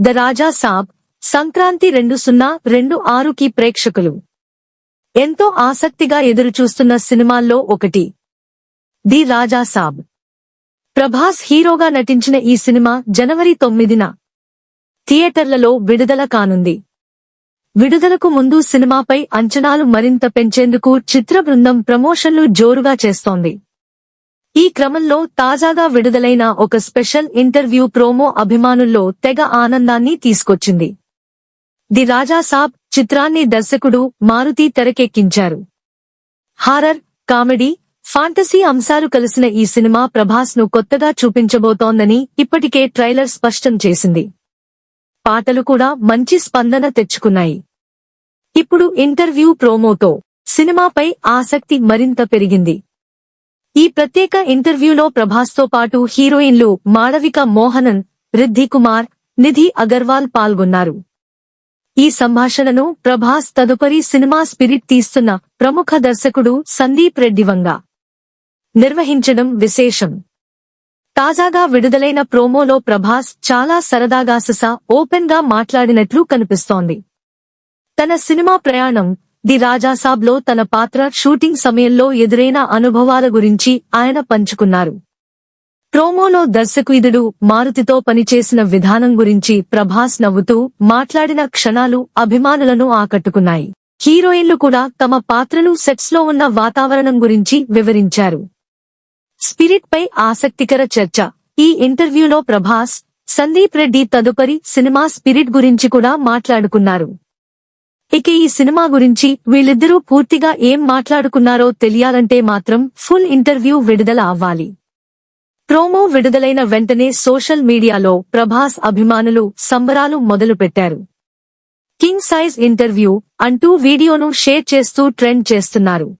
The రాజా సాబ్ సంక్రాంతి రెండు సున్నా రెండు ఆరుకి ప్రేక్షకులు. ఎంతో ఆసక్తిగా ఎదురుచూస్తున్న సినిమాల్లో ఒకటి. ది రాజా సాబ్. ప్రభాస్ హీరోగా నటించిన ఈ సినిమా జనవరి తొమ్మిదిన థియేటర్లలో విడుదల కానుంది. విడుదలకు ముందు సినిమాపై అంచనాలు మరింత పెంచేందుకు చిత్ర బృందం ప్రమోషన్లు జోరుగా చేస్తోంది. ఈ క్రమంలో తాజాగా విడుదలైన ఒక స్పెషల్ ఇంటర్వ్యూ ప్రోమో అభిమానుల్లో తెగ ఆనందాన్ని తీసుకొచ్చింది. ది రాజా సాబ్ చిత్రాన్ని దర్శకుడు మారుతి తెరకెక్కించారు. హారర్ కామెడీ ఫాంటసీ అంశాలు కలిసిన ఈ సినిమా ప్రభాస్ను కొత్తగా చూపించబోతోందని ఇప్పటికే ట్రైలర్ స్పష్టం చేసింది. పాటలు కూడా మంచి స్పందన తెచ్చుకున్నాయి. ఇప్పుడు ఇంటర్వ్యూ ప్రోమోతో సినిమాపై ఆసక్తి మరింత పెరిగింది. ఈ ప్రత్యేక ఇంటర్వ్యూలో ప్రభాస్తో పాటు హీరోయిన్లు మాళవిక మోహనన్ రిద్ధి కుమార్ నిధి అగర్వాల్ పాల్గొన్నారు. ఈ సంభాషణను ప్రభాస్ తదుపరి సినిమా స్పిరిట్ తీస్తున్న ప్రముఖ దర్శకుడు సందీప్ రెడ్డి వంగ నిర్వహించడం విశేషం. తాజాగా విడుదలైన ప్రోమోలో ప్రభాస్ చాలా సరదాగా సస ఓపెన్గా మాట్లాడినట్లు కనిపిస్తోంది. తన సినిమా ప్రయాణం ది రాజాసాబ్లో తన పాత్ర షూటింగ్ సమయంలో ఎదురైన అనుభవాల గురించి ఆయన పంచుకున్నారు. ప్రోమోలో దర్శకుయిదుడు మారుతితో పనిచేసిన విధానం గురించి ప్రభాస్ నవ్వుతూ మాట్లాడిన క్షణాలు అభిమానులను ఆకట్టుకున్నాయి. హీరోయిన్లు కూడా తమ పాత్రలు సెట్స్లో ఉన్న వాతావరణం గురించి వివరించారు. స్పిరిట్ పై ఆసక్తికర చర్చ. ఈ ఇంటర్వ్యూలో ప్రభాస్ సందీప్ రెడ్డి తదుపరి సినిమా స్పిరిట్ గురించి కూడా మాట్లాడుకున్నారు. ఇక ఈ సినిమా గురించి వీళ్ళిద్దరూ పూర్తిగా ఏం మాట్లాడుకున్నారో తెలియాలంటే మాత్రం ఫుల్ ఇంటర్వ్యూ విడుదల అవ్వాలి. ప్రోమో విడుదలైన వెంటనే సోషల్ మీడియాలో ప్రభాస్ అభిమానులు సంబరాలు మొదలుపెట్టారు. కింగ్ సైజ్ ఇంటర్వ్యూ అంటూ వీడియోను షేర్ చేస్తూ ట్రెండ్ చేస్తున్నారు.